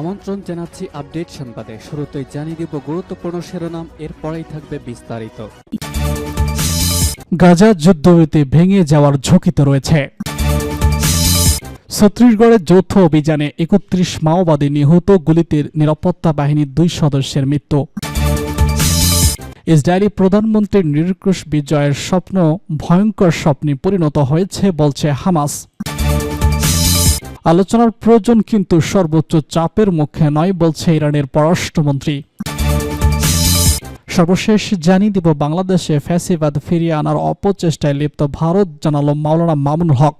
আমন্ত্রণ জানাচ্ছি আপডেট সংবাদে। শুরুতেই জানিয়ে দিব গুরুত্বপূর্ণ শিরোনাম, এরপরেই থাকবে বিস্তারিত। গাজা যুদ্ধবিরতি ভেঙে যাওয়ার ঝুঁকিতে রয়েছে। ছত্তিশগড়ের যৌথ অভিযানে একত্রিশ মাওবাদী নিহত গুলিতে নিরাপত্তা বাহিনীর দুই সদস্যের মৃত্যু। ইসরায়েলি প্রধানমন্ত্রীর নিরঙ্কুশ বিজয়ের স্বপ্ন, ভয়ঙ্কর স্বপ্নে পরিণত হয়েছে, বলছে হামাস। আলোচনার প্রয়োজন কিন্তু সর্বোচ্চ চাপের মুখে নয়, বলছে ইরানের পররাষ্ট্রমন্ত্রী। সর্বশেষ জানিয়ে দিব, বাংলাদেশে ফ্যাসিবাদ ফিরিয়ে আনার অপচেষ্টায় লিপ্ত ভারত, জানালো মাওলানা মামুন হক।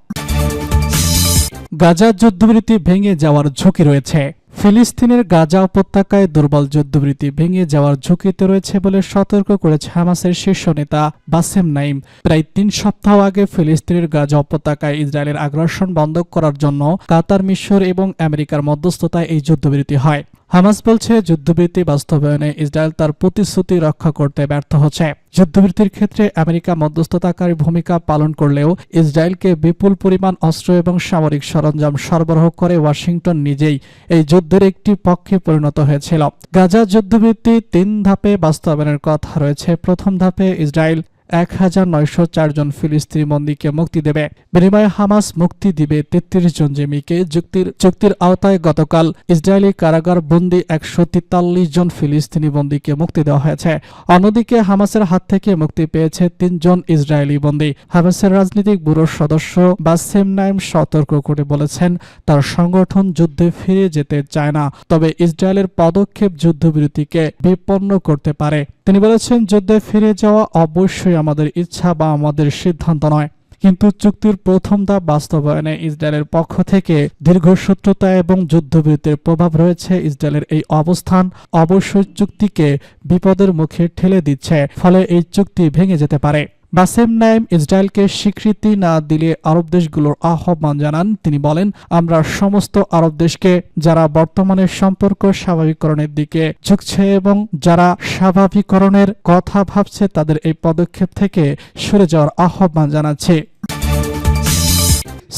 গাজা যুদ্ধবিরতি ভেঙে যাওয়ার ঝুঁকি রয়েছে। ফিলিস্তিনের গাজা উপত্যকায় দুর্বল যুদ্ধবৃত্তি ভেঙে যাওয়ার ঝুঁকিতে রয়েছে বলে সতর্ক করেছে হামাসের শীর্ষ নেতা বাসেম নাইম। প্রায় তিন সপ্তাহ আগে ফিলিস্তিনের গাজা উপত্যকায় ইসরায়েলের আগ্রাসন বন্ধ করার জন্য কাতার, মিশর এবং আমেরিকার মধ্যস্থতায় এই যুদ্ধবিরতি হয়। হামাস বলছে, যুদ্ধবিরতি বাস্তবায়নে ইসরায়েল তার প্রতিশ্রুতি রক্ষা করতে ব্যর্থ হচ্ছে। যুদ্ধবিরতির ক্ষেত্রে আমেরিকা মধ্যস্থতাকারী ভূমিকা পালন করলেও ইসরায়েলকে বিপুল পরিমাণ অস্ত্র এবং সামরিক সরঞ্জাম সরবরাহ করে ওয়াশিংটন নিজেই এই যুদ্ধের একটি পক্ষে পরিণত হয়েছিল। গাজা যুদ্ধবিরতি তিন ধাপে বাস্তবায়নের কথা রয়েছে। প্রথম ধাপে ইসরায়েল এক হাজার নয়শো চারজন ফিলিস্তিনি বন্দীকে মুক্তি দেবে। বিনিময়ে হামাস মুক্তি দিবে তেত্রিশ জন জেমিকে। যুক্তির চুক্তির আওতায় গতকাল ইসরায়েলি কারাগার বন্দী একশো তেতাল্লিশ জন ফিলিস্তিনি বন্দীকে মুক্তি দেওয়া হয়েছে। অন্যদিকে হামাসের হাত থেকে মুক্তি পেয়েছে তিনজন ইসরায়েলি বন্দী। হামাসের রাজনৈতিক ব্যুরোর সদস্য বাসেম নাইম সতর্ক করে বলেছেন, তার সংগঠন যুদ্ধে ফিরে যেতে চায় না, তবে ইসরায়েলের পদক্ষেপ যুদ্ধবিরতিকে বিপন্ন করতে পারে। তিনি বলেছেন, যুদ্ধে ফিরে যাওয়া অবশ্যই আমাদের ইচ্ছা বা আমাদের সিদ্ধান্ত নয়। কিন্তু চুক্তির প্রথম ধাপ বাস্তবায়নে ইসরায়েলের পক্ষ থেকে দীর্ঘসূত্রতা এবং যুদ্ধবিরতির প্রভাব রয়েছে ইসরায়েলের এই অবস্থান। অবশ্যই চুক্তিকে বিপদের মুখে ঠেলে দিচ্ছে, ফলে এই চুক্তি ভেঙে যেতে পারে। বাসেম নাইম ইসরায়েলকে স্বীকৃতি না দিলে আরব দেশগুলোর আহ্বান জানান। তিনি বলেন, আমরা সমস্ত আরব দেশকে, যারা বর্তমানে সম্পর্ক স্বাভাবিকরণের দিকে ঝুঁকছে এবং যারা স্বাভাবিকরণের কথা ভাবছে, তাদের এই পদক্ষেপ থেকে সরে যাওয়ার আহ্বান জানাচ্ছে।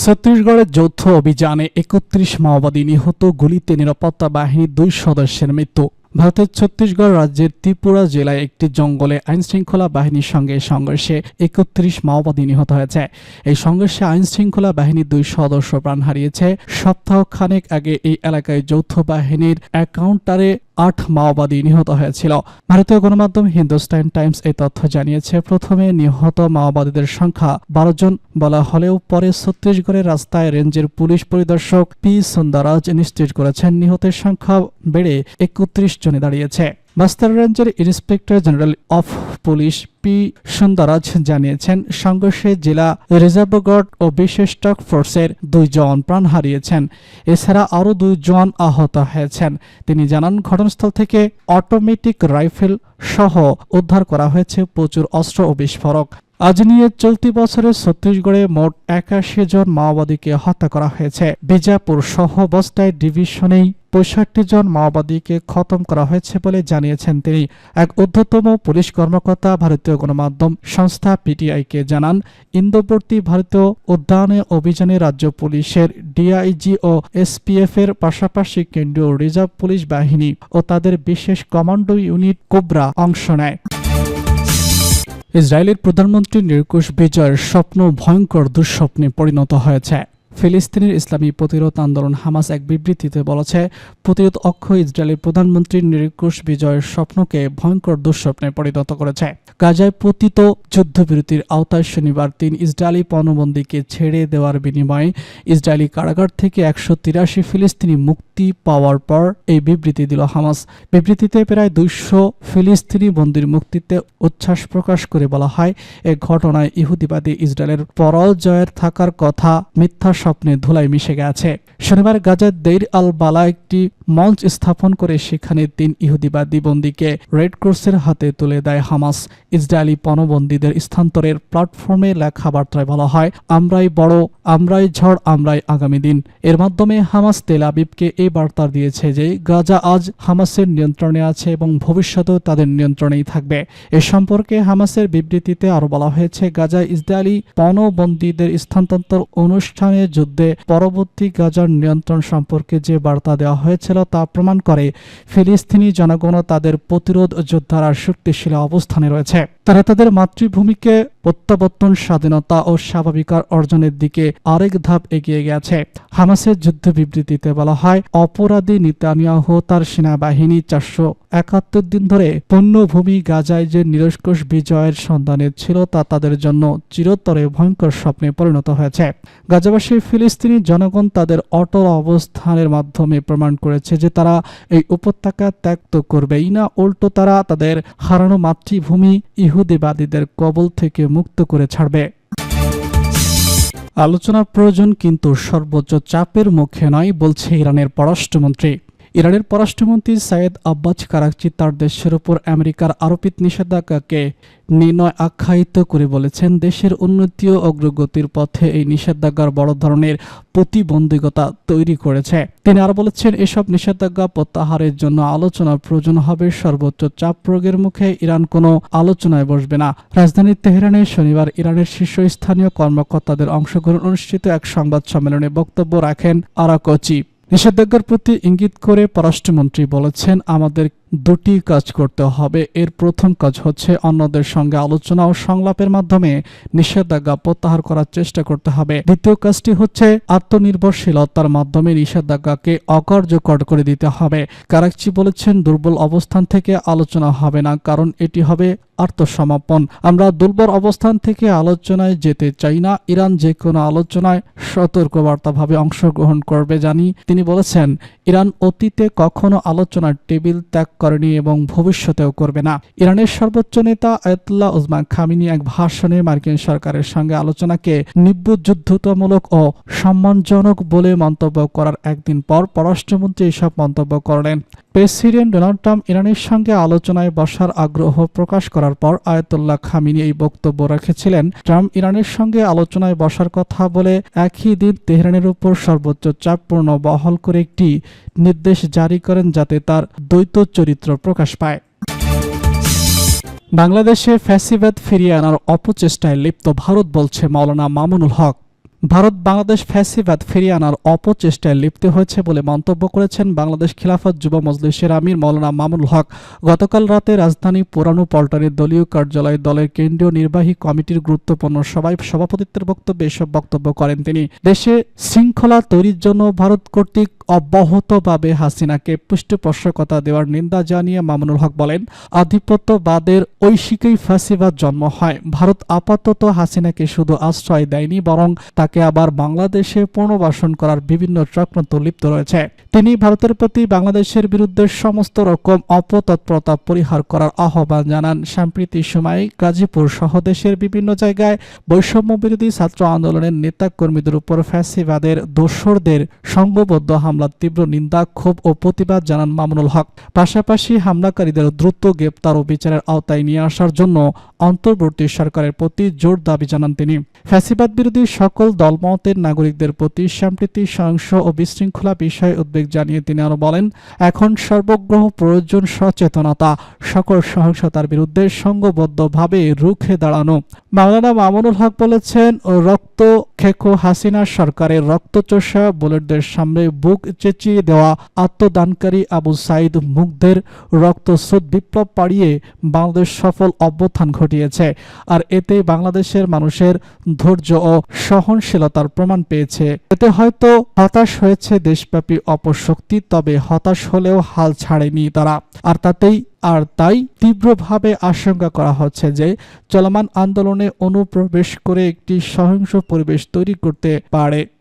ছত্তিশগড়ের যৌথ অভিযানে একত্রিশ মাওবাদী নিহত গুলিতে নিরাপত্তা বাহিনীর দুই সদস্যের মৃত্যু। ভারতের ছত্তিশগড় রাজ্যের ত্রিপুরা জেলায় একটি জঙ্গলে আইনশৃঙ্খলা বাহিনীর সঙ্গে সংঘর্ষে একত্রিশ মাওবাদী নিহত হয়েছে। এই সংঘর্ষে আইনশৃঙ্খলা বাহিনীর দুই সদস্য প্রাণ হারিয়েছে। সপ্তাহ খানেক আগে এই এলাকায় যৌথ বাহিনীর অ্যাকাউন্টারে আট মাওবাদী নিহত হয়েছিল। ভারতীয় গণমাধ্যম হিন্দুস্তান টাইমস এই তথ্য জানিয়েছে, প্রথমে নিহত মাওবাদীদের সংখ্যা বারো জন বলা হলেও পরে ছত্তিশগড়ের রাস্তায় রেঞ্জের পুলিশ পরিদর্শক পি সুন্দরাজ নিশ্চিত করেছেন, নিহতের সংখ্যা বেড়ে একত্রিশ জনে দাঁড়িয়েছে। বাস্তার রেঞ্জের inspector general of police P Sundarraj জানিয়েছেন, সংঘর্ষে জেলা রিজার্ভ গার্ড ও বিশেষ টাস্ক ফোর্সের দুই জওয়ান প্রাণ হারিয়েছেন। এছাড়া আরও দুই জওয়ান আহত হয়েছেন। তিনি জানান, ঘটনাস্থল থেকে অটোমেটিক রাইফেল সহ উদ্ধার করা হয়েছে প্রচুর অস্ত্র ও বিস্ফোরক। আজ নিয়ে চলতি বছরে ছত্তিশগড়ে মোট একাশি জন মাওবাদীকে হত্যা করা হয়েছে। বিজাপুর সহ বস্তায় ডিভিশনেই পঁয়ষট্টি জন মাওবাদীকে খতম করা হয়েছে বলে জানিয়েছেন তিনি। এক ঊর্ধ্বতম পুলিশ কর্মকর্তা, ভারতীয় গণমাধ্যম সংস্থা পিটিআইকে জানান ইন্দোবর্তী ভারতীয় উদ্যানে অভিযানে রাজ্য পুলিশের ডিআইজি ও এসপিএফ এর পাশাপাশি কেন্দ্রীয় রিজার্ভ পুলিশ বাহিনী ও তাদের বিশেষ কমান্ডো ইউনিট কোবরা অংশ নেয়। ইসরায়েলের প্রধানমন্ত্রী নিরকুশ বিজয়ের স্বপ্ন ভয়ঙ্কর দুঃস্বপ্নে পরিণত হয়েছে। ফিলিস্তিনের ইসলামী প্রতিরোধ আন্দোলন হামাস এক বিবৃতিতে বলেছে, প্রতিরোধ অক্ষ ইসরায়েলের প্রধানমন্ত্রীর নিরঙ্কুশ বিজয়ের স্বপ্নকে ভয়ঙ্কর দুঃস্বপ্নে পরিণত করেছে। গাজায় পতিত যুদ্ধবিরতির আওতায় শনিবার তিন ইসরায়েলি পণবন্দীকে ছেড়ে দেওয়ার বিনিময়ে ইসরায়েলি কারাগার থেকে একশো তিরাশি ফিলিস্তিনি মুক্তি পাওয়ার পর এই বিবৃতি দিল হামাস। বিবৃতিতে প্রায় দুইশো ফিলিস্তিনি বন্দির মুক্তিতে উচ্ছ্বাস প্রকাশ করে বলা হয়, এ ঘটনায় ইহুদিবাদী ইসরায়েলের পরাজয়ের থাকার কথা মিথ্যা স্বপ্নে ধুলাই মিশে গেছে। শনিবার গাজার দেইর আল বালা একটি মঞ্চ স্থাপন করে সেখানে তিন ইহুদিবাদী বন্দীকে রেড ক্রসের হাতে তুলে দেয় হামাস। ইসরায়েলি পণবন্দীদের স্থানান্তরের প্ল্যাটফর্মে লেখা বার্তায় বলা হয়, আমরাই বড়, আমরাই ঝড়, আমরাই আগামী দিন। এর মাধ্যমে হামাস তেল আবিবকে এই বার্তা দিয়েছে যে, গাজা আজ হামাসের নিয়ন্ত্রণে আছে এবং ভবিষ্যতেও তাদের নিয়ন্ত্রণেই থাকবে। এ সম্পর্কে হামাসের বিবৃতিতে আরও বলা হয়েছে, গাজা ইসরায়েলি পণবন্দীদের স্থানান্তর অনুষ্ঠানে যুদ্ধে পরবর্তী গাজার নিয়ন্ত্রণ সম্পর্কে যে বার্তা দেওয়া হয়েছিল তা প্রমাণ করে ফিলিস্তিনি জনগণ তাদের প্রতিরোধ যোদ্ধারা শক্তিশীল অবস্থানে রয়েছে। তারা তাদের মাতৃভূমিকে প্রত্যাবর্তন, স্বাধীনতা ও স্বাভাবিকার অর্জনের দিকে আরেক ধাপ এগিয়ে গেছে। হামাসের যুদ্ধ বিবৃতিতে বলা হয়, অপরাধী নিতানিয়াহু তার সেনাবাহিনী চারশো একাত্তর দিন ধরে পণ্যভূমি গাজায় যে নিরস্কোষ বিজয়ের সন্ধানে ছিল তা তাদের জন্য চিরতরে ভয়ঙ্কর স্বপ্নে পরিণত হয়েছে। গাজাবাসী ফিলিস্তিনি জনগণ তাদের অটল অবস্থানের মাধ্যমে প্রমাণ করেছে যে তারা এই উপত্যকা ত্যাগ করবেই না, উল্টো তারা তাদের হারানো মাতৃভূমি ইহুদিবাদীদের কবল থেকে মুক্ত করে ছাড়বে। আলোচনার প্রয়োজন কিন্তু সর্বোচ্চ চাপের মুখে নয়, বলছে ইরানের পররাষ্ট্রমন্ত্রী। ইরানের পররাষ্ট্রমন্ত্রী সাইয়েদ আব্বাস কারাকচি তার দেশের উপর আমেরিকার আরোপিত নিষেধাজ্ঞাকে নির্ণয় আখ্যায়িত করে বলেছেন। দেশের উন্নতি ও অগ্রগতির পথে এই নিষেধাজ্ঞার বড় ধরনের প্রতিবন্ধকতা তৈরি করেছে। তিনি আরও বলেছেন, এসব নিষেধাজ্ঞা প্রত্যাহারের জন্য আলোচনার প্রয়োজন হবে। সর্বোচ্চ চাপ প্রয়োগের মুখে ইরান কোনো আলোচনায় বসবে না। রাজধানী তেহরানে শনিবার ইরানের শীর্ষস্থানীয় কর্মকর্তাদের অংশগ্রহণ অনুষ্ঠিত এক সংবাদ সম্মেলনে বক্তব্য রাখেন আরাকচি। নিষেধাজ্ঞার প্রতি ইঙ্গিত করে পররাষ্ট্রমন্ত্রী বলেছেন আমাদের দুটি কাজ করতে হবে। এর প্রথম কাজ হচ্ছে অন্যদের সঙ্গে আলোচনা ও সংলাপের মাধ্যমে নিষেধাজ্ঞা প্রত্যাহার করার চেষ্টা করতে হবে। দ্বিতীয় কাজটি হচ্ছে আত্মনির্ভরশীলতার মাধ্যমে নিষেধাজ্ঞাকে অকার্যকর করে দিতে হবে। কারাকচি বলেছেন, দুর্বল অবস্থান থেকে আলোচনা হবে না, কারণ এটি হবে আত্মসমাপন আমরা দুর্বল অবস্থান থেকে আলোচনায় যেতে চাই না, ইরান যে কোনো আলোচনায় সতর্কবার্তাভাবে অংশগ্রহণ করবে, জানি। তিনি বলেছেন, ইরান অতীতে কখনো আলোচনার টেবিল ত্যাগ করেনি এবং ভবিষ্যতেও করবে না। ইরানের সর্বোচ্চ নেতা আয়াতুল্লাহ উজমান খামিনি এক ভাষণে মার্কিন সরকারের সঙ্গে আলোচনাকে নিব্যযুদ্ধতামূলক ও সম্মানজনক বলে মন্তব্য করার একদিন পর পররাষ্ট্রমন্ত্রী এসব মন্তব্য করলেন। প্রেসিডেন্ট ডোনাল্ড ট্রাম্প ইরানের সঙ্গে আলোচনায় বসার আগ্রহ প্রকাশ করার পর আয়াতুল্লাহ খামিনি এই বক্তব্য রেখেছিলেন। ট্রাম্প ইরানের সঙ্গে আলোচনায় বসার কথা বলে একই দিন তেহরানের উপর সর্বোচ্চ চাপপূর্ণ বহল করে একটি নির্দেশ জারি করেন যাতে তার দ্বৈত চরিত্র প্রকাশ পায়। বাংলাদেশে ফ্যাসিবাদ ফিরিয়ে আনার অপচেষ্টায় লিপ্ত ভারত বলছে মাওলানা মামুনুল হক। ভারত বাংলাদেশ ফ্যাসিবাদ ফিরিয়ে আনার অপচেষ্টায় লিপ্ত হয়েছে বলে মন্তব্য করেছেন বাংলাদেশ খিলাফত যুব মজলিসের আমির মৌলানা মামুনুল হক। গতকাল রাতে রাজধানী পুরানো পল্টনের দলীয় কার্যালয়ে দলের কেন্দ্রীয় নির্বাহী কমিটির গুরুত্বপূর্ণ সভায় সভাপতিত্বের বক্তব্যে এসব বক্তব্য করেন তিনি। দেশে শৃঙ্খলা তৈরির জন্য ভারত কর্তৃক অব্যাহতভাবে হাসিনাকে পৃষ্ঠপোষকতা দেওয়ার নিন্দা জানিয়ে মামুনুল হক বলেন, আধিপত্যবাদের ঐশিকেই ফাঁসিবাদ জন্ম হয়। ভারত আপাতত হাসিনাকে শুধু আশ্রয় দেয়নি, বরং তাকে আবার বাংলাদেশে পুনর্বাসন করার বিভিন্ন চক্রান্ত লিপ্ত রয়েছে। তিনি ভারতের প্রতি বাংলাদেশের বিরুদ্ধে সমস্ত রকম অপতৎপরতা পরিহার করার আহ্বান জানান। সাম্প্রতিক সময়ে গাজীপুর সহ দেশের বিভিন্ন জায়গায় বৈষম্য বিরোধী ছাত্র আন্দোলনের নেতা কর্মীদের উপর ফ্যাসিবাদের দোসরদের সংঘবদ্ধ হামলার তীব্র নিন্দা, ক্ষোভ ও প্রতিবাদ জানান মামুনুল হক। পাশাপাশি হামলাকারীদের দ্রুত গ্রেপ্তার ও বিচারের আওতায় নিয়ে আসার জন্য অন্তর্বর্তী সরকারের প্রতি জোর দাবি জানান তিনি। ফ্যাসিবাদ বিরোধী সকল দলমতের নাগরিকদের প্রতি সাম্প্রতিক সহিংস ও বিশৃঙ্খলা বিষয়ে উদ্বেগ জানিয়ে তিনি আরও বলেন, এখন সর্বগ্রহ প্রয়োজন সচেতনতা, সকল সহিংসতার বিরুদ্ধে সংঘবদ্ধভাবে রুখে দাঁড়ানো। মাওলানা মামুনুল হক বলেছেন, রক্ত খেকো হাসিনা সরকারের রক্তচোষা বুলেটদের সামনে বুক চেঁচিয়ে দেওয়া আত্মদানকারী আবু সাইদ মুগ্ধের রক্তস্রোত বিপ্লব পাড়িয়ে বাংলাদেশ সফল অভ্যুত্থান ঘটিয়েছে। আর এতে বাংলাদেশের মানুষের ধৈর্য ও সহনশীলতার প্রমাণ পেয়েছে। এতে হয়তো হতাশ হয়েছে দেশব্যাপী অপশক্তি, তবে হতাশ হলেও হাল ছাড়েনি তারা। আর তাতেই, আর তাই তীব্রভাবে আশঙ্কা করা হচ্ছে যে চলমান আন্দোলনে অনুপ্রবেশ করে একটি সহিংস পরিবেশ তৈরি করতে পারে।